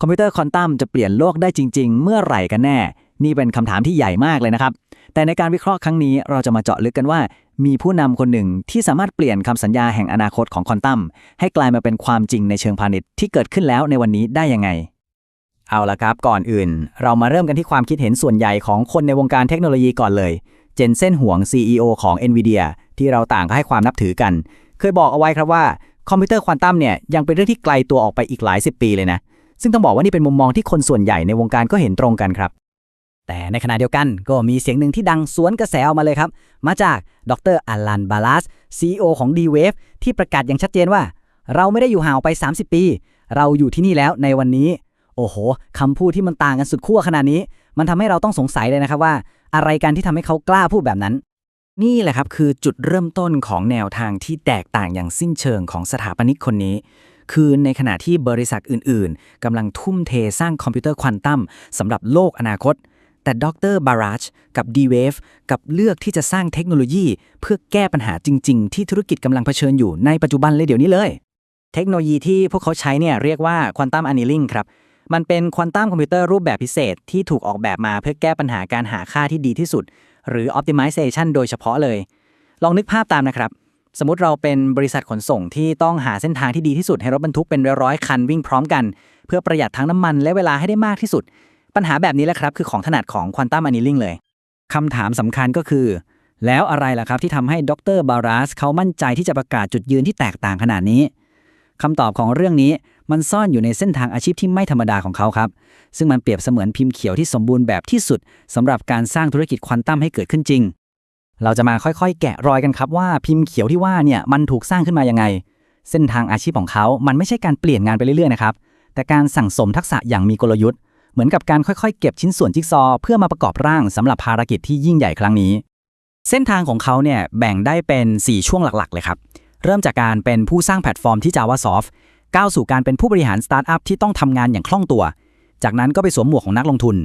คอมพิวเตอร์ควอนตัมจะเปลี่ยนโลกได้จริง ๆ เมื่อไหร่กันแน่ นี่เป็นคำถามที่ใหญ่มากเลยนะครับ แต่ในการวิเคราะห์ครั้งนี้เราจะมาเจาะลึกกันว่า มีผู้นำคนหนึ่งที่สามารถเปลี่ยนคำสัญญาแห่งอนาคตของควอนตัมให้กลายมาเป็นความจริงในเชิงพาณิชย์ที่เกิดขึ้นแล้วในวันนี้ได้ยังไง เอาละครับก่อนอื่น เรามาเริ่มกันที่ความคิดเห็นส่วนใหญ่ของคนในวงการเทคโนโลยีก่อนเลยเจนเซนห่วง CEO ของ NVIDIA ที่เราต่างก็ให้ความนับถือกัน เคยบอกเอาไว้ครับว่าคอมพิวเตอร์ควอนตัมเนี่ยยังเป็นเรื่องที่ไกลตัวออกไปอีกหลายสิบปีเลยนะ ซึ่งต้องบอกว่านี่เป็นมุมมองที่คนส่วนใหญ่ในวงการก็เห็นตรงกันครับ แต่ในขณะเดียวกันก็มีเสียงหนึ่งที่ดังสวนกระแสออกมาเลยครับ มาจากดรอลันบาลัส CEO ของ D-Wave ที่ประกาศอย่างชัดเจนว่า เราไม่ได้อยู่ห่างออกไป 30 ปี เราอยู่ที่นี่แล้วในวันนี้ โอ้โหคำพูดที่มันต่างกันสุดขั้วขนาดนี้ มันทำให้เราต้องสงสัยเลยนะครับว่า อะไรกันที่ทำให้เขากล้าพูดแบบนั้นนี่แหละครับคือจุดเริ่มต้นของแนวทางที่แตกต่างอย่างสิ้นเชิงของสถาปนิกคนนี้ คือในขณะที่บริษัทอื่นๆกำลังทุ่มเทสร้างคอมพิวเตอร์ควอนตัมสำหรับโลกอนาคต แต่ดรบาราชกับ D-Wave กับเลือกที่จะสร้างเทคโนโลยี เพื่อแก้ปัญหาจริง ๆ ที่ธุรกิจกำลังเผชิญอยู่ในปัจจุบันเลยเดี๋ยวนี้เลย เทคโนโลยีที่พวกเขาใช้เนี่ยเรียกว่าควอนตัมอันนิลิงครับมันเป็นควอนตัมคอมพิวเตอร์รูปแบบพิเศษที่ถูกออกแบบมาเพื่อแก้ปัญหาการหาค่าที่ดีที่สุด หรือ optimization โดยเฉพาะเลย ลองนึกภาพตามนะครับ สมมติเราเป็นบริษัทขนส่งที่ต้องหาเส้นทางที่ดีที่สุดให้รถบรรทุกเป็นร้อยคันวิ่งพร้อมกัน เพื่อประหยัดทั้งน้ำมันและเวลาให้ได้มากที่สุด ปัญหาแบบนี้แหละครับคือของถนัดของควอนตัมอันนิลิงเลยคำถามสำคัญก็คือ แล้วอะไรล่ะครับที่ทำให้ดรบารัสเขามั่นใจที่จะประกาศจุดยืนที่แตกต่างขนาดนี้คำตอบของเรื่องนี้มันซ่อนอยู่ในเส้นทางอาชีพที่ไม่ธรรมดาของเขาครับ ซึ่งมันเปรียบเสมือนพิมพ์เขียวที่สมบูรณ์แบบที่สุดสำหรับการสร้างธุรกิจควอนตัมให้เกิดขึ้นจริง เราจะมาค่อยๆ แกะรอยกันครับว่าพิมพ์เขียวที่ว่าเนี่ยมันถูกสร้างขึ้นมายังไง เส้นทางอาชีพของเขา มันไม่ใช่การเปลี่ยนงานไปเรื่อยๆนะครับ แต่การสั่งสมทักษะอย่างมีกลยุทธ์ เหมือนกับการค่อยๆ เก็บชิ้นส่วนจิ๊กซอว์เพื่อมาประกอบร่างสำหรับภารกิจที่ยิ่งใหญ่ครั้งนี้ เส้นทางของเขาเนี่ยแบ่งได้เป็น 4 ช่วงหลักๆ เลยครับ เริ่มจากการเป็นผู้สร้างแพลตฟอร์มที่ JavaSoft ก้าวสู่การเป็นผู้บริหารสตาร์ทอัพที่ต้องทำงานอย่างคล่องตัว จากนั้นก็ไปสวมหมวกของนักลงทุน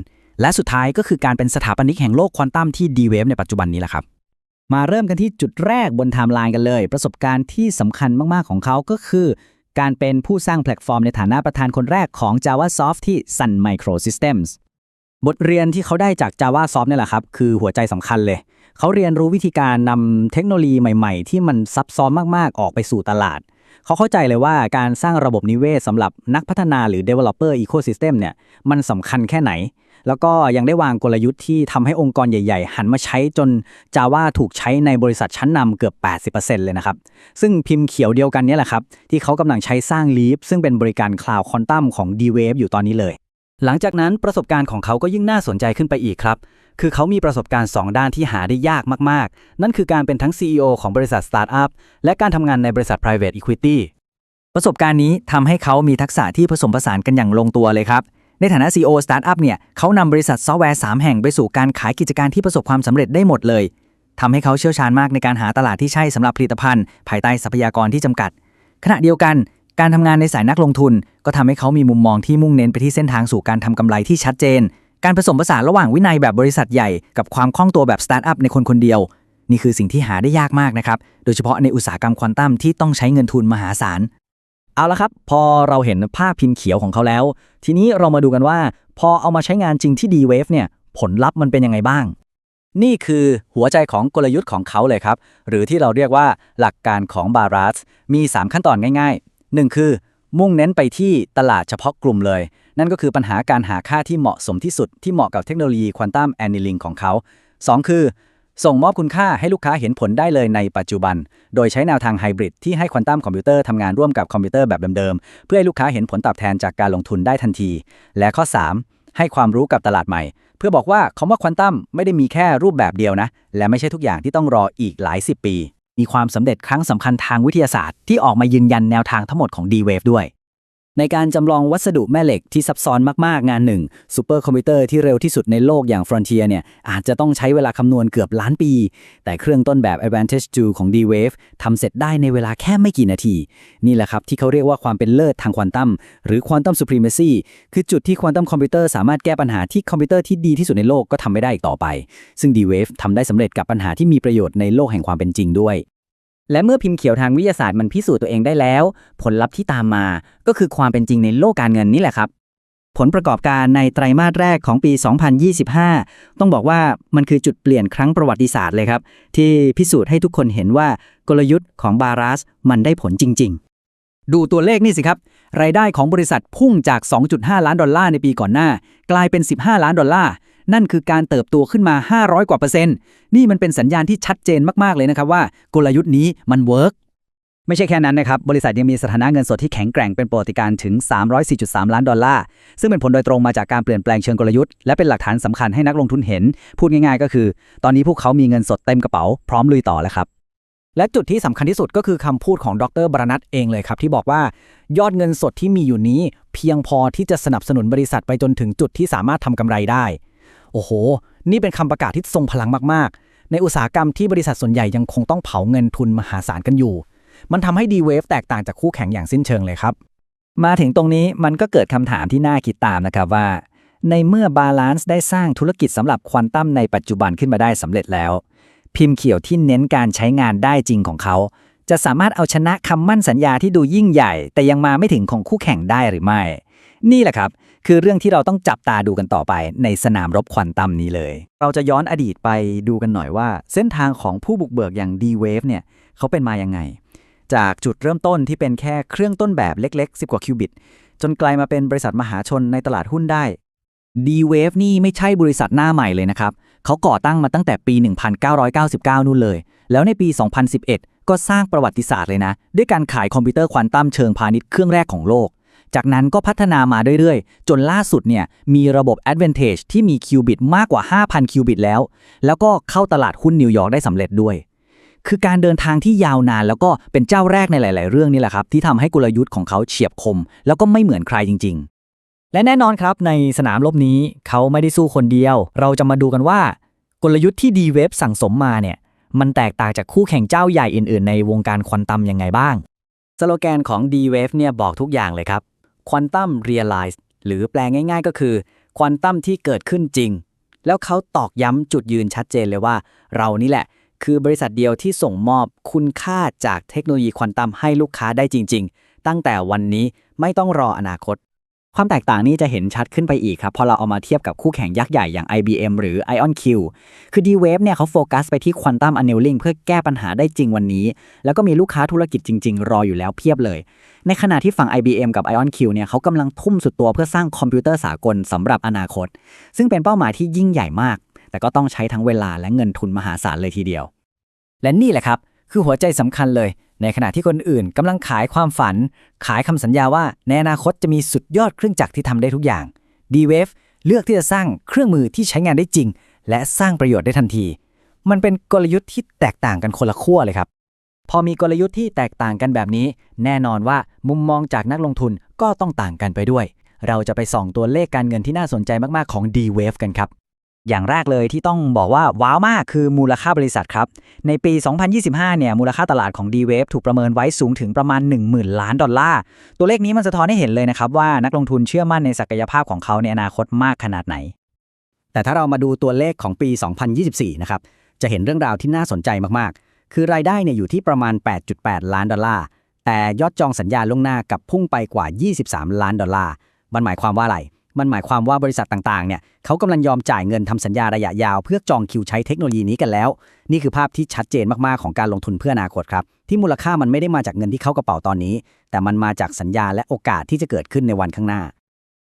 และสุดท้ายก็คือการเป็นสถาปนิกแห่งโลกควอนตัมที่ D-Wave ในปัจจุบันนี้แหละครับ มาเริ่มกันที่จุดแรกบนไทม์ไลน์กันเลย ประสบการณ์ที่สำคัญมากๆของเขาก็คือ การเป็นผู้สร้างแพลตฟอร์มในฐานะประธานคนแรกของ JavaSoft ที่ Sun Microsystems บทเรียนที่เขาได้จาก JavaSoft เนี่ยแหละครับ คือหัวใจสำคัญเลย เขาเรียนรู้วิธีการนำเทคโนโลยีใหม่ๆ ที่มันซับซ้อนมากๆ ออกไปสู่ตลาด เขาเข้าใจเลยว่าการสร้างระบบนิเวศสำหรับนักพัฒนาหรือ Developer Ecosystem เนี่ย มันสำคัญแค่ไหน แล้วก็ยังได้วางกลยุทธ์ที่ทำให้องค์กรใหญ่ ๆ หันมาใช้จน Java ถูกใช้ในบริษัทชั้นนำเกือบ 80%เลยนะครับ ซึ่งพิมพ์เขียวเดียวกันนี่ยแหละครับ ที่เขากำลังใช้สร้าง Leap ซึ่งเป็นบริการคลาวด์ควอนตัมของ D-Wave อยู่ตอนนี้เลย หลังจากนั้นประสบการณ์ของเขาก็ยิ่งน่าสนใจขึ้นไปอีกครับคือเขามีประสบการณ์ 2 ด้านที่หาได้ยากมาก ๆ นั่นคือการเป็นทั้ง CEO ของบริษัทสตาร์ทอัพและการทำงานในบริษัท private equity ประสบการณ์นี้ทำให้เขามีทักษะที่ผสมผสานกันอย่างลงตัวเลยครับ ในฐานะ CEO สตาร์ทอัพเนี่ยเขานำบริษัทซอฟต์แวร์ 3 แห่งไปสู่การขายกิจการที่ประสบความสำเร็จได้หมดเลยทำให้เขาเชี่ยวชาญมากในการหาตลาดที่ใช่สำหรับผลิตภัณฑ์ ภายใต้ทรัพยากรที่จำกัด ขณะเดียวกันการทำงานในสายนักลงทุน ก็ทำให้เขามีมุมมองที่มุ่งเน้นไปที่เส้นทางสู่การทำกำไรที่ชัดเจน การผสมผสานระหว่างวินัยแบบบริษัทใหญ่กับความคล่องตัวแบบสตาร์ทอัพในคนคนเดียว นี่คือสิ่งที่หาได้ยากมากนะครับ โดยเฉพาะในอุตสาหกรรมควอนตัมที่ต้องใช้เงินทุนมหาศาล เอาละครับ พอเราเห็นภาพพิมพ์เขียวของเขาแล้ว ทีนี้เรามาดูกันว่า พอเอามาใช้งานจริงที่ D-Wave เนี่ย ผลลัพธ์มันเป็นยังไงบ้าง นี่คือหัวใจของกลยุทธ์ของเขาเลยครับ หรือที่เราเรียกว่าหลักการของบารัสมี 3 ขั้นตอนง่ายๆ 1 คือ มุ่งเน้นไปที่ตลาดเฉพาะกลุ่มเลย นั่นก็คือปัญหาการหาค่าที่เหมาะสมที่สุดที่เหมาะกับเทคโนโลยีควอนตัมแอนนิลิงของเขา 2 คือ ส่งมอบคุณค่าให้ลูกค้าเห็นผลได้เลยในปัจจุบัน โดยใช้แนวทางไฮบริดที่ให้ควอนตัมคอมพิวเตอร์ทำงานร่วมกับคอมพิวเตอร์แบบเดิมๆ เพื่อให้ลูกค้าเห็นผลตอบแทนจากการลงทุนได้ทันที และข้อ 3 ให้ความรู้กับตลาดใหม่ เพื่อบอกว่าคำว่าควอนตัมไม่ได้มีแค่รูปแบบเดียวนะ และไม่ใช่ทุกอย่างที่ต้องรออีกหลายสิบปี มีความสำเร็จครั้งสำคัญทางวิทยาศาสตร์ที่ออกมายืนยันแนวทางทั้งหมดของ D-Wave ด้วย ในการจำลองวัสดุแม่เหล็กที่ซับซ้อนมาก ๆ งานหนึ่งซูเปอร์คอมพิวเตอร์ที่เร็วที่สุดในโลกอย่าง Frontier เนี่ยอาจจะต้องใช้เวลาคำนวณเกือบล้านปี แต่เครื่องต้นแบบ Advantage 2 ของ D-Wave ทำเสร็จได้ในเวลาแค่ไม่กี่นาที นี่แหละครับที่เขาเรียกว่าความเป็นเลิศทางควอนตัมหรือ Quantum Supremacy คือจุดที่ควอนตัมคอมพิวเตอร์สามารถแก้ปัญหาที่คอมพิวเตอร์ที่ดีที่สุดในโลกก็ทำไม่ได้อีกต่อไป ซึ่ง D-Wave ทำได้สำเร็จกับปัญหาที่มีประโยชน์ในโลกแห่งความเป็นจริงด้วย และเมื่อพิมพ์เขียวทางวิทยาศาสตร์มันพิสูจน์ตัวเองได้แล้ว ผลลัพธ์ที่ตามมาก็คือความเป็นจริงในโลกการเงินนี่แหละครับ ผลประกอบการในไตรมาสแรกของปี 2025 ต้องบอกว่ามันคือจุดเปลี่ยนครั้งประวัติศาสตร์เลยครับ ที่พิสูจน์ให้ทุกคนเห็นว่ากลยุทธ์ของบารัสมันได้ผลจริง ๆ ดูตัวเลขนี่สิครับ รายได้ของบริษัทพุ่งจาก 2.5 ล้านดอลลาร์ในปีก่อนหน้า กลายเป็น 15 ล้านดอลลาร์ นั่นคือการเติบโตขึ้นมา 500 กว่าเปอร์เซ็นต์นี่มันเป็นสัญญาณที่ชัดเจนมากๆเลยนะครับว่ากลยุทธ์นี้มันเวิร์กไม่ใช่แค่นั้นนะครับ บริษัทยังมีสถานะเงินสดที่แข็งแกร่งเป็นปรติการถึง 304.3 ล้านดอลลาร์ ซึ่งเป็นผลโดยตรงมาจากการเปลี่ยนแปลงเชิงกลยุทธ์และเป็นหลักฐานสำคัญให้นักลงทุนเห็น พูดง่ายๆ ก็คือ ตอนนี้พวกเขามีเงินสดเต็มกระเป๋าพร้อมลุยต่อแล้วครับ และจุดที่สำคัญที่สุดก็คือคำพูดของดรบรนัทเองเลยครับ ที่บอกว่ายอดเงินสดที่มีอยู่นี้ เพียงพอที่จะสนับสนุนบริษัทไปจนถึงจุดที่สามารถทำกำไรได้ โอ้โห นี่เป็นคำประกาศที่ทรงพลังมากๆ ในอุตสาหกรรมที่บริษัทส่วนใหญ่ยังคงต้องเผาเงินทุนมหาศาลกันอยู่ มันทำให้ D-Wave แตกต่างจากคู่แข่งอย่างสิ้นเชิงเลยครับ มาถึงตรงนี้มันก็เกิดคำถามที่น่าคิดตามนะครับว่า ในเมื่อบาลานซ์ได้สร้างธุรกิจสำหรับควอนตัมในปัจจุบันขึ้นมาได้สำเร็จแล้ว พิมพ์เขียวที่เน้นการใช้งานได้จริงของเขาจะสามารถเอาชนะคำมั่นสัญญาที่ดูยิ่งใหญ่ แต่ยังมาไม่ถึงของคู่แข่งได้หรือไม่ นี่แหละครับ คือเรื่องที่เราต้องจับตาดูกันต่อไปในสนามรบควอนตัมนี้เลย เราจะย้อนอดีตไปดูกันหน่อยว่า เส้นทางของผู้บุกเบิกอย่าง D-Wave เนี่ยเขาเป็นมายังไง จากจุดเริ่มต้นที่เป็นแค่เครื่องต้นแบบเล็ก ๆ 10 กว่าคิวบิต จนกลายมาเป็นบริษัทมหาชนในตลาดหุ้นได้ D-Wave นี่ไม่ใช่บริษัทหน้าใหม่เลยนะครับเขาก่อตั้งมาตั้งแต่ปี 1999 นู่นเลย แล้วในปี 2011 ก็สร้างประวัติศาสตร์เลยนะ ด้วยการขายคอมพิวเตอร์ควอนตัมเชิงพาณิชย์เครื่องแรกของโลก จากนั้นก็พัฒนามาเรื่อยๆ จนล่าสุดเนี่ยมีระบบ Advantage ที่มีคิวบิตมากกว่า 5,000 คิวบิตแล้ว แล้วก็เข้าตลาดหุ้นนิวยอร์กได้สำเร็จด้วย คือการเดินทางที่ยาวนานแล้วก็เป็นเจ้าแรกในหลาย ๆ เรื่องนี่แหละครับ ที่ทำให้กลยุทธ์ของเขาเฉียบคม แล้วก็ไม่เหมือนใครจริง ๆ และแน่นอนครับในสนามรบนี้เขาไม่ได้สู้คนเดียว เราจะมาดูกันว่ากลยุทธ์ที่ D-Wave สั่งสมมาเนี่ยมันแตกต่างจากคู่แข่งเจ้าใหญ่อื่น ๆ ในวงการควอนตัมยังไงบ้างสโลแกนของ D-Wave เนี่ยบอกทุกอย่างเลยครับ ควอนตัมเรียลไลซ์หรือแปลง่าย ๆ ก็คือ ควอนตัมที่เกิดขึ้นจริง แล้วเขาตอกย้ำจุดยืนชัดเจนเลยว่า เรานี่แหละ คือบริษัทเดียวที่ส่งมอบคุณค่าจากเทคโนโลยีควอนตัมให้ลูกค้าได้จริง ๆ ตั้งแต่วันนี้ไม่ต้องรออนาคต ความแตกต่างนี้จะเห็นชัดขึ้นไปอีกครับพอเราเอามาเทียบกับคู่แข่งยักษ์ใหญ่อย่าง IBM หรือ IonQ คือ D-Wave เนี่ยเขาโฟกัสไปที่ Quantum Annealing เพื่อแก้ปัญหาได้จริงวันนี้ แล้วก็มีลูกค้าธุรกิจจริง ๆ รออยู่แล้วเพียบเลย ในขณะที่ฝั่ง IBM กับ IonQ เนี่ยเขากำลังทุ่มสุดตัวเพื่อสร้างคอมพิวเตอร์สากลสำหรับอนาคต ซึ่งเป็นเป้าหมายที่ยิ่งใหญ่มาก แต่ก็ต้องใช้ทั้งเวลาและเงินทุนมหาศาลเลยทีเดียว และนี่แหละครับคือหัวใจสำคัญเลย ในขณะที่คนอื่นกำลังขายความฝัน ขายคำสัญญาว่าในอนาคตจะมีสุดยอดเครื่องจักรที่ทำได้ทุกอย่าง D-Wave เลือกที่จะสร้างเครื่องมือที่ใช้งานได้จริง และสร้างประโยชน์ได้ทันที มันเป็นกลยุทธ์ที่แตกต่างกันคนละขั้วเลยครับ พอมีกลยุทธ์ที่แตกต่างกันแบบนี้ แน่นอนว่ามุมมองจากนักลงทุนก็ต้องต่างกันไปด้วย เราจะไปส่องตัวเลขการเงินที่น่าสนใจมากๆของ D-Wave กันครับ อย่างแรกเลยที่ต้องบอกว่า ว้าวมากคือมูลค่าบริษัทครับ ในปี 2025 เนี่ยมูลค่าตลาดของ D-Wave ถูกประเมินไว้สูงถึงประมาณ 10,000 ล้านดอลลาร์ ตัวเลขนี้มันสะท้อนให้เห็นเลยนะครับ ว่านักลงทุนเชื่อมั่นในศักยภาพของเขาในอนาคตมากขนาดไหน แต่ถ้าเรามาดูตัวเลขของปี 2024 นะครับจะเห็นเรื่องราวที่น่าสนใจมากๆ คือรายได้เนี่ยอยู่ที่ประมาณ 8.8 ล้านดอลลาร์แต่ยอดจองสัญญาล่วงหน้ากับพุ่งไปกว่า 23 ล้านดอลลาร์มันหมายความว่าอะไร มันหมายความว่าบริษัทต่างๆ เนี่ยเขากำลังยอมจ่ายเงินทำสัญญาระยะยาว เพื่อจองคิวใช้เทคโนโลยีนี้กันแล้ว นี่คือภาพที่ชัดเจนมากๆ ของการลงทุนเพื่ออนาคตครับ ที่มูลค่ามันไม่ได้มาจากเงินที่เข้ากระเป๋าตอนนี้ แต่มันมาจากสัญญาและโอกาสที่จะเกิดขึ้นในวันข้างหน้า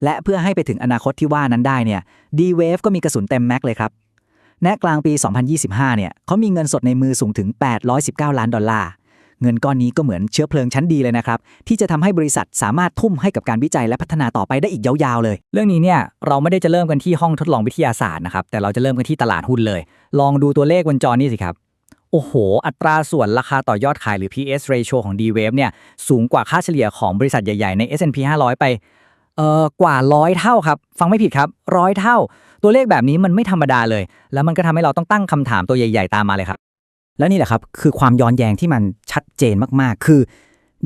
และเพื่อให้ไปถึงอนาคตที่ว่านั้นได้เนี่ย D-Wave ก็มีกระสุนเต็มแม็กเลยครับณกลางปี 2025 เนี่ยเขามีเงินสดในมือสูงถึง 819 ล้านดอลลาร์ เงินก้อนนี้ก็เหมือนเชื้อเพลิงชั้นดีเลยนะครับ ที่จะทำให้บริษัทสามารถทุ่มให้กับการวิจัยและพัฒนาต่อไปได้อีกยาวๆเลย เรื่องนี้เนี่ยเราไม่ได้จะเริ่มกันที่ห้องทดลองวิทยาศาสตร์นะครับแต่เราจะเริ่มกันที่ตลาดหุ้นเลย ลองดูตัวเลขบนจอนี่สิครับโอ้โห อัตราส่วนราคาต่อยอดขายหรือ PS ratio ของ D-Wave เนี่ยสูงกว่าค่าเฉลี่ยของบริษัทใหญ่ ๆ ใน S&P 500 ไปเอ่อกว่าร้อยเท่าครับ ฟังไม่ผิดครับร้อยเท่า ตัวเลขแบบนี้มันไม่ธรรมดาเลย แล้วมันก็ทำให้เราต้องตั้งคำถามตัวใหญ่ ๆ ตามมาเลยครับ แล้วนี่แหละครับคือความย้อนแย้งที่มันชัดเจนมากๆ คือ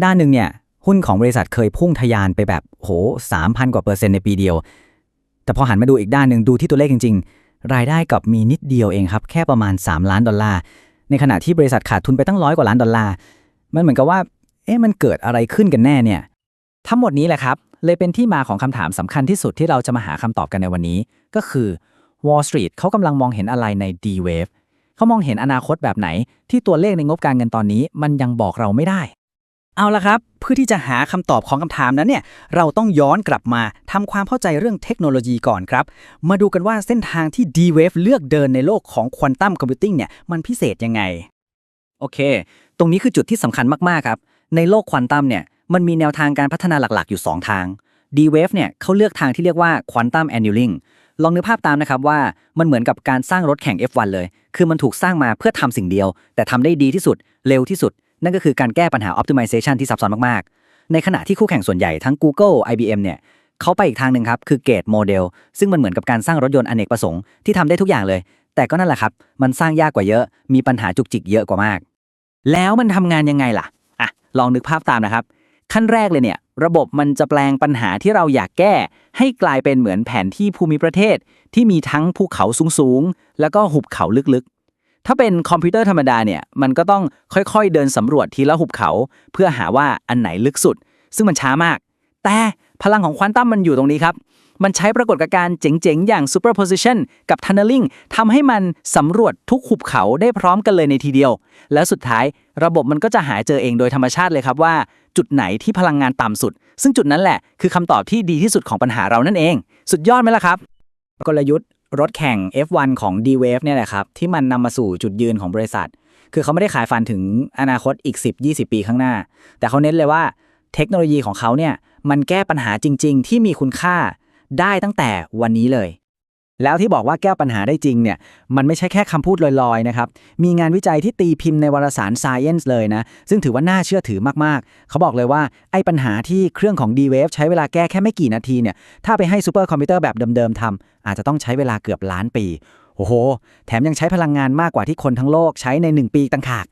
ด้านหนึ่งเนี่ยหุ้นของบริษัทเคยพุ่งทะยานไปแบบโหสามพันกว่าเปอร์เซ็นต์ในปีเดียว แต่พอหันมาดูอีกด้านหนึ่งดูที่ตัวเลขจริง ๆ รายได้กลับมีนิดเดียวเองครับ แค่ประมาณ 3 ล้านดอลลาร์ในขณะที่บริษัทขาดทุนไปตั้งร้อยกว่าล้านดอลลาร์มันเหมือนกับว่าเอ๊ะมันเกิดอะไรขึ้นกันแน่เนี่ยทั้งหมดนี้แหละครับ เลยเป็นที่มาของคำถามสำคัญที่สุดที่เราจะมาหาคำตอบกันในวันนี้ ก็คือ Wall Street เขากำลังมองเห็นอะไรใน D-Wave เขามองเห็นอนาคตแบบไหน ที่ตัวเลขในงบการเงินตอนนี้ มันยังบอกเราไม่ได้ เอาละครับ เพื่อที่จะหาคำตอบของคำถามนั้นเนี่ยเราต้องย้อนกลับมาทำความเข้าใจเรื่องเทคโนโลยีก่อนครับ มาดูกันว่าเส้นทางที่ D-Wave เลือกเดินในโลกของควอนตัมคอมพิวติ้งเนี่ยมันพิเศษยังไงโอเค ตรงนี้คือจุดที่สำคัญมากๆครับ ในโลกควอนตัมเนี่ย มันมีแนวทางการพัฒนาหลักๆ อยู่ 2 ทาง D-Wave เนี่ยเขาเลือกทางที่เรียกว่า Quantum Annealing ลองนึกภาพตามนะครับว่ามันเหมือนกับการสร้างรถแข่ง F1 เลย คือมันถูกสร้างมาเพื่อทำสิ่งเดียว แต่ทำได้ดีที่สุดเร็วที่สุด นั่นก็คือการแก้ปัญหา optimization ที่ซับซ้อนมากๆ ในขณะที่คู่แข่งส่วนใหญ่ทั้ง Google IBM เนี่ยเขาไปอีกทางหนึ่งครับคือ Gate Model ซึ่งมันเหมือนกับการสร้างรถยนต์อเนกประสงค์ที่ทำได้ทุกอย่างเลย แต่ก็นั่นแหละครับ มันสร้างยากกว่าเยอะ มีปัญหาจุกจิกเยอะกว่ามาก แล้วมันทำงานยังไงล่ะอะลองนึกภาพตามนะครับ ขั้นแรกเลยเนี่ย ระบบมันจะแปลงปัญหาที่เราอยากแก้ ให้กลายเป็นเหมือนแผนที่ภูมิประเทศ ที่มีทั้งภูเขาสูงๆ แล้วก็หุบเขาลึกๆ ถ้าเป็นคอมพิวเตอร์ธรรมดาเนี่ย มันก็ต้องค่อยๆ เดินสำรวจทีละหุบเขา เพื่อหาว่าอันไหนลึกสุด ซึ่งมันช้ามาก แต่พลังของควอนตัมมันอยู่ตรงนี้ครับ มันใช้ปรากฏการณ์เจ๋งๆ อย่าง superposition กับ tunneling ทำให้มันสำรวจทุกหุบเขาได้พร้อมกันเลยในทีเดียว แล้วสุดท้ายระบบมันก็จะหาเจอเองโดยธรรมชาติเลยครับว่า จุดไหนที่พลังงานต่ำสุด ซึ่งจุดนั้นแหละคือคำตอบที่ดีที่สุดของปัญหาเรานั่นเอง สุดยอดไหมล่ะครับ กลยุทธ์รถแข่ง F1 ของ D-Wave เนี่ยแหละครับที่มันนำมาสู่จุดยืนของบริษัท คือเขาไม่ได้ขายฝันถึงอนาคตอีก 10-20 ปีข้างหน้า แต่เขาเน้นเลยว่าเทคโนโลยีของเขาเนี่ยมันแก้ปัญหาจริง ๆ ที่มีคุณค่า ได้ตั้งแต่วันนี้เลย แล้วที่บอกว่าแก้ปัญหาได้จริงเนี่ย มันไม่ใช่แค่คำพูดลอยๆนะครับ มีงานวิจัยที่ตีพิมพ์ในวารสาร Science เลยนะ ซึ่งถือว่าน่าเชื่อถือมากๆ เขาบอกเลยว่าไอ้ปัญหาที่เครื่องของ D-Wave ใช้เวลาแก้แค่ไม่กี่นาทีเนี่ย ถ้าไปให้ซูเปอร์คอมพิวเตอร์แบบเดิมๆทำอาจจะต้องใช้เวลาเกือบล้านปีโอ้โห แถมยังใช้พลังงานมากกว่าที่คนทั้งโลกใช้ใน 1 ปีต่างหาก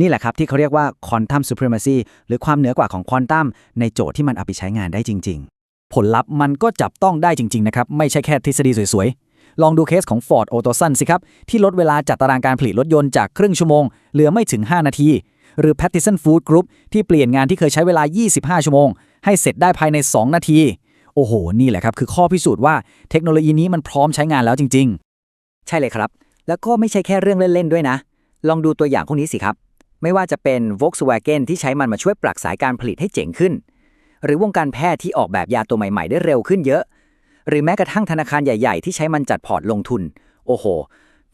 นี่แหละครับที่เขาเรียกว่า Quantum Supremacy หรือความเหนือกว่าของควอนตัมในโจทย์ที่มันเอาไปใช้งานได้จริง ๆ ผลลัพธ์มันก็จับต้องได้จริง ๆ นะครับ ไม่ใช่แค่ทฤษฎีสวย ๆ ลองดูเคสของ Ford a u t o s o n สิครับ ที่ลดเวลาจัดตารางการผลิตรถยนต์จากครึ่งชั่วโมง เหลือไม่ถึง 5 นาที หรือ Pattison Food Group ที่เปลี่ยนงานที่เคยใช้เวลา 25 ชั่วโมง ให้เสร็จได้ภายใน 2 นาที โอ้โห นี่แหละครับคือข้อพิสูจน์ว่าเทคโนโลยีนี้มันพร้อมใช้งานแล้วจริง ๆ ใช่เลยครับ แล้วก็ไม่ใช่แค่เรื่องเล่นๆด้วยนะ ลองดูตัวอย่างพวกนี้สิครับไม่ว่าจะเป็น Volkswagen ที่ใช้มันมาช่วยปรับสายการผลิตให้เจ๋งขึ้น หรือวงการแพทย์ที่ออกแบบยาตัวใหม่ ๆ ได้เร็วขึ้นเยอะ หรือแม้กระทั่งธนาคารใหญ่ ๆ ที่ใช้มันจัดพอร์ตลงทุน โอ้โห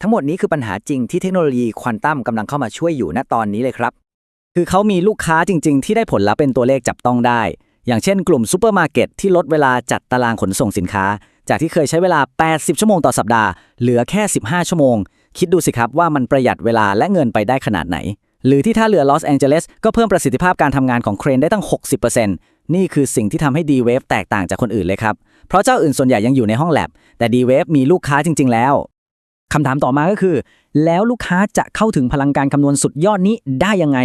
ทั้งหมดนี้คือปัญหาจริงที่เทคโนโลยีควอนตัมกำลังเข้ามาช่วยอยู่ณตอนนี้เลยครับ คือเขามีลูกค้าจริง ๆ ที่ได้ผลลัพธ์เป็นตัวเลขจับต้องได้ อย่างเช่น กลุ่มซูเปอร์มาร์เก็ตที่ลดเวลาจัดตารางขนส่งสินค้า จากที่เคยใช้เวลา 80 ชั่วโมงต่อสัปดาห์ เหลือแค่ 15 ชั่วโมง คิดดูสิครับว่ามันประหยัดเวลาและเงินไปได้ขนาดไหนหรือที่ท่าเรือลอสแองเจลิสก็เพิ่มประสิทธิภาพการทำงานของเครนได้ตั้ง 60% นี่คือสิ่งที่ทำให้ D-Wave แตกต่างจากคนอื่นเลยครับ เพราะเจ้าอื่นส่วนใหญ่ยังอยู่ในห้องแลบ แต่ D-Wave มีลูกค้าจริง ๆ แล้วคำถามต่อมาก็คือ แล้วลูกค้าจะเข้าถึงพลังการคำนวณสุดยอดนี้ได้ยังไง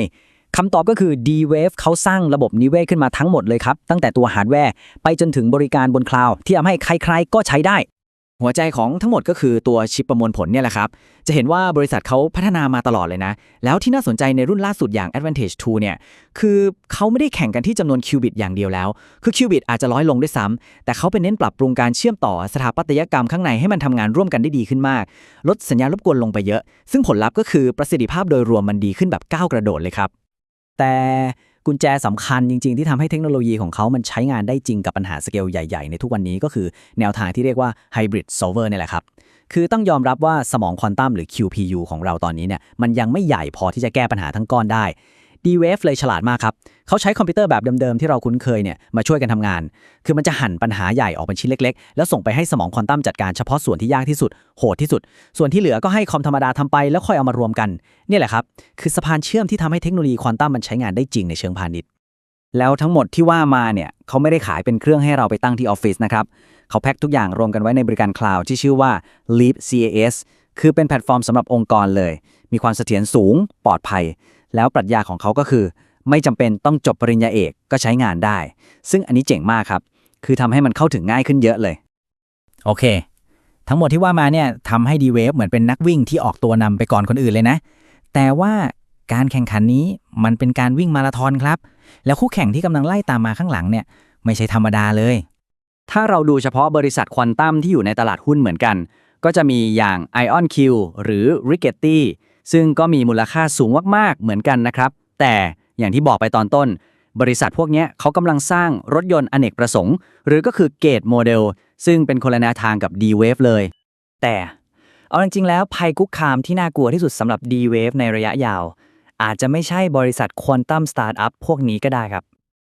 คำตอบก็คือ D-Wave เขาสร้างระบบนิเวศขึ้นมาทั้งหมดเลยครับ ตั้งแต่ตัวฮาร์ดแวร์ไปจนถึงบริการบนคลาวด์ที่ทำให้ใครๆก็ใช้ได้ หัวใจของทั้งหมดก็คือตัวชิปประมวลผลเนี่ยแหละครับ จะเห็นว่าบริษัทเขาพัฒนามาตลอดเลยนะ แล้วที่น่าสนใจในรุ่นล่าสุดอย่าง Advantage 2 เนี่ย คือเขาไม่ได้แข่งกันที่จำนวนคิวบิตอย่างเดียวแล้ว คือคิวบิตอาจจะร้อยลงด้วยซ้ำ แต่เขาเป็นเน้นปรับปรุงการเชื่อมต่อสถาปัตยกรรมข้างในให้มันทำงานร่วมกันได้ดีขึ้นมาก ลดสัญญาณรบกวนลงไปเยอะ ซึ่งผลลัพธ์ก็คือประสิทธิภาพโดยรวมมันดีขึ้นแบบก้าวกระโดดเลยครับ แต่ กุญแจสำคัญจริง ๆ ที่ทำให้เทคโนโลยีของเขามันใช้งานได้จริงกับปัญหาสเกลใหญ่ ๆ ในทุกวันนี้ก็คือแนวทางที่เรียกว่า Hybrid Solver เนี่ยแหละครับ คือต้องยอมรับว่าสมองควอนตัมหรือ QPU ของเราตอนนี้เนี่ยมันยังไม่ใหญ่พอที่จะแก้ปัญหาทั้งก้อนได้ D-Wave เลยฉลาดมากครับ เขาใช้คอมพิวเตอร์แบบเดิมๆ ที่เราคุ้นเคยเนี่ยมาช่วยกันทำงาน คือมันจะหั่นปัญหาใหญ่ออกเป็นชิ้นเล็กๆ แล้วส่งไปให้สมองควอนตัมจัดการเฉพาะส่วนที่ยากที่สุด โหดที่สุด ส่วนที่เหลือก็ให้คอมธรรมดาทำไปแล้วค่อยเอามารวมกัน นี่แหละครับ คือสะพานเชื่อมที่ทำให้เทคโนโลยีควอนตัมมันใช้งานได้จริงในเชิงพาณิชย์ แล้วทั้งหมดที่ว่ามาเนี่ยเขาไม่ได้ขายเป็นเครื่องให้เราไปตั้งที่ออฟฟิศนะครับเขาแพ็คทุกอย่างรวมกันไว้ในบริการคลาวด์ที่ชื่อว่า Leap CAS คือเป็นแพลตฟอร์มสำหรับองค์กรเลย มีความเสถียรสูง ปลอดภัย แล้วปรัชญาของเขาก็คือ ไม่จำเป็นต้องจบปริญญาเอกก็ใช้งานได้ ซึ่งอันนี้เจ๋งมากครับ คือทำให้มันเข้าถึงง่ายขึ้นเยอะเลย โอเค ทั้งหมดที่ว่ามาเนี่ยทำให้ D-Wave เหมือนเป็นนักวิ่งที่ออกตัวนำไปก่อนคนอื่นเลยนะ แต่ว่าการแข่งขันนี้มันเป็นการวิ่งมาราธอนครับ แล้วคู่แข่งที่กำลังไล่ตามมาข้างหลังเนี่ยไม่ใช่ธรรมดาเลย ถ้าเราดูเฉพาะบริษัทควอนตัมที่อยู่ในตลาดหุ้นเหมือนกัน ก็จะมีอย่าง IonQ หรือ Rigetti ซึ่งก็มีมูลค่าสูงมากๆเหมือนกันนะครับ แต่อย่างที่บอกไปตอนต้น บริษัทพวกนี้เขากำลังสร้างรถยนต์อเนกประสงค์ หรือก็คือเกตโมเดลซึ่งเป็นคนละแนวทางกับ D-Wave เลย แต่เอาจริงๆแล้วภัยคุกคามที่น่ากลัวที่สุดสำหรับ D-Wave ในระยะยาว อาจจะไม่ใช่บริษัทควอนตัมสตาร์ทอัพพวกนี้ก็ได้ครับ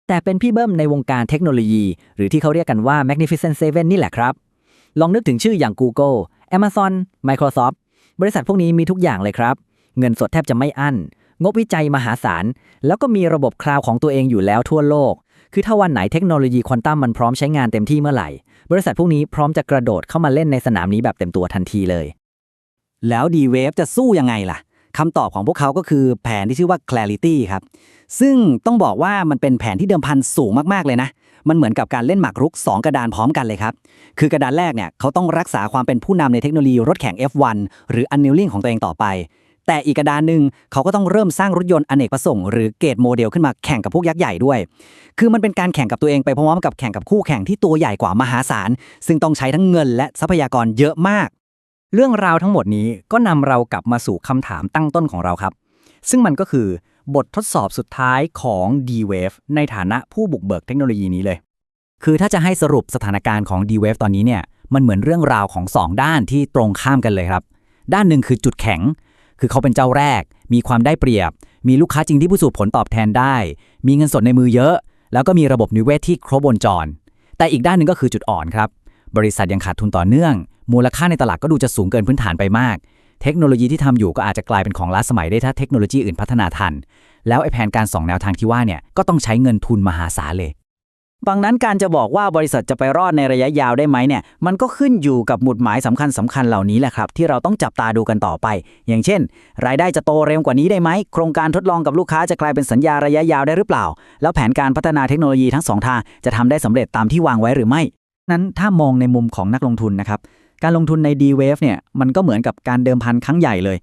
แต่เป็นพี่เบิ้มในวงการเทคโนโลยี หรือที่เขาเรียกกันว่า Magnificent Seven นี่แหละครับ ลองนึกถึงชื่ออย่าง Google Amazon Microsoft บริษัทพวกนี้มีทุกอย่างเลยครับ เงินสดแทบจะไม่อั้น งบวิจัยมหาศาล แล้วก็มีระบบคลาวของตัวเองอยู่แล้วทั่วโลก คือถ้าวันไหนเทคโนโลยีควอนตัมมันพร้อมใช้งานเต็มที่เมื่อไหร่ บริษัทพวกนี้พร้อมจะกระโดดเข้ามาเล่นในสนามนี้แบบเต็มตัวทันทีเลย แล้ว D-Wave จะสู้ยังไงล่ะคำตอบของพวกเขาก็คือแผนที่ชื่อว่า Clarity ครับ ซึ่งต้องบอกว่ามันเป็นแผนที่เดิมพันสูงมากๆเลยนะ มันเหมือนกับการเล่นหมากรุก 2 กระดานพร้อมกันเลยครับ คือกระดานแรกเนี่ยเขาต้องรักษาความเป็นผู้นำในเทคโนโลยีรถแข่ง F1 หรือ Unnealing ของตัวเองต่อไป แต่อีกกระดานหนึ่งเขาก็ต้องเริ่มสร้างรถยนต์อเนกประสงค์หรือเกตโมเดลขึ้นมาแข่งกับพวกยักษ์ใหญ่ด้วย คือมันเป็นการแข่งกับตัวเองไปพร้อมกับแข่งกับคู่แข่งที่ตัวใหญ่กว่ามหาศาล ซึ่งต้องใช้ทั้งเงิน และทรัพยากรเยอะมาก เรื่องราวทั้งหมดนี้ก็นำเรากลับมาสู่คำถามตั้งต้นของเราครับ ซึ่งมันก็คือ บททดสอบสุดท้ายของ D-Wave ในฐานะผู้บุกเบิกเทคโนโลยีนี้เลย คือถ้าจะให้สรุปสถานการณ์ของ D-Wave ตอนนี้เนี่ย มันเหมือนเรื่องราวของ 2 ด้านที่ตรงข้ามกันเลยครับ ด้านหนึ่งคือจุดแข็ง คือเขาเป็นเจ้าแรก มีความได้เปรียบ มีลูกค้าจริงที่ผู้สูบผลตอบแทนได้ มีเงินสดในมือเยอะ แล้วก็มีระบบนิเวศที่ครบวงจร แต่อีกด้านหนึ่งก็คือจุดอ่อนครับ บริษัทยังขาดทุนต่อเนื่อง มูลค่าในตลาดก็ดูจะสูงเกินพื้นฐานไปมาก เทคโนโลยีที่ทำอยู่ก็อาจจะกลายเป็นของล้าสมัยได้ถ้าเทคโนโลยีอื่นพัฒนาทัน แล้วไอ้แผนการสองแนวทางที่ว่าเนี่ยก็ต้องใช้เงินทุนมหาศาลเลยดังนั้นการจะบอกว่าบริษัทจะไปรอดในระยะยาวได้ไหมเนี่ย มันก็ขึ้นอยู่กับหมุดหมายสำคัญสำคัญเหล่านี้แหละครับ ที่เราต้องจับตาดูกันต่อไป อย่างเช่น รายได้จะโตเร็วกว่านี้ได้ไหม โครงการทดลองกับลูกค้าจะกลายเป็นสัญญาระยะยาวได้หรือเปล่า แล้วแผนการพัฒนาเทคโนโลยีทั้งสองทางจะทำได้สำเร็จตามที่วางไว้หรือไม่ นั้นถ้ามองในมุมของนักลงทุนนะครับ การลงทุนใน D-Wave เนี่ยมันก็เหมือนกับการเดิมพันครั้งใหญ่เลย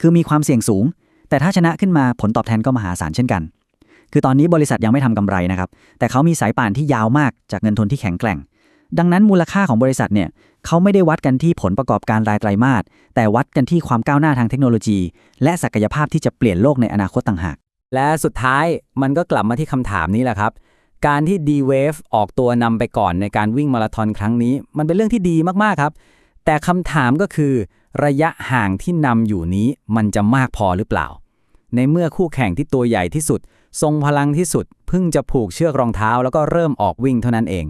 คือมีความเสี่ยงสูง แต่ถ้าชนะขึ้นมาผลตอบแทนก็มหาศาลเช่นกัน คือตอนนี้บริษัทยังไม่ทำกำไรนะครับ แต่เขามีสายป่านที่ยาวมากจากเงินทุนที่แข็งแกร่ง ดังนั้นมูลค่าของบริษัทเนี่ยเขาไม่ได้วัดกันที่ผลประกอบการรายไตรมาสแต่วัดกันที่ความก้าวหน้าทางเทคโนโลยี และศักยภาพที่จะเปลี่ยนโลกในอนาคตต่างหาก และสุดท้ายมันก็กลับมาที่คำถามนี้แหละครับการที่ D-Wave ออกตัวนำไปก่อนในการวิ่งมาราธอนครั้งนี้ มันเป็นเรื่องที่ดีมาก ๆ ครับ แต่คำถามก็คือ ระยะห่างที่นำอยู่นี้มันจะมากพอหรือเปล่า ในเมื่อคู่แข่งที่ตัวใหญ่ที่สุด ทรงพลังที่สุด เพิ่งจะผูกเชือกรองเท้าแล้วก็เริ่มออกวิ่งเท่านั้นเอง